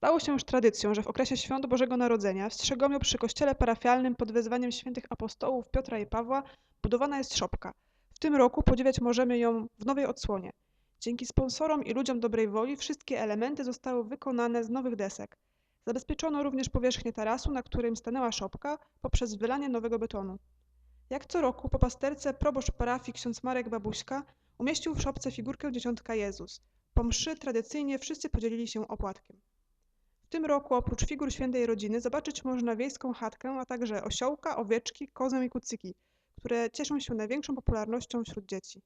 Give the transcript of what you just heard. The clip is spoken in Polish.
Stało się już tradycją, że w okresie świąt Bożego Narodzenia w Strzegomio przy kościele parafialnym pod wezwaniem świętych apostołów Piotra i Pawła budowana jest szopka. W tym roku podziwiać możemy ją w nowej odsłonie. Dzięki sponsorom i ludziom dobrej woli wszystkie elementy zostały wykonane z nowych desek. Zabezpieczono również powierzchnię tarasu, na którym stanęła szopka, poprzez wylanie nowego betonu. Jak co roku po pasterce proboszcz parafii ksiądz Marek Babuśka umieścił w szopce figurkę dzieciątka Jezus. Po mszy tradycyjnie wszyscy podzielili się opłatkiem. Tym roku oprócz figur świętej rodziny zobaczyć można wiejską chatkę, a także osiołka, owieczki, kozę i kucyki, które cieszą się największą popularnością wśród dzieci.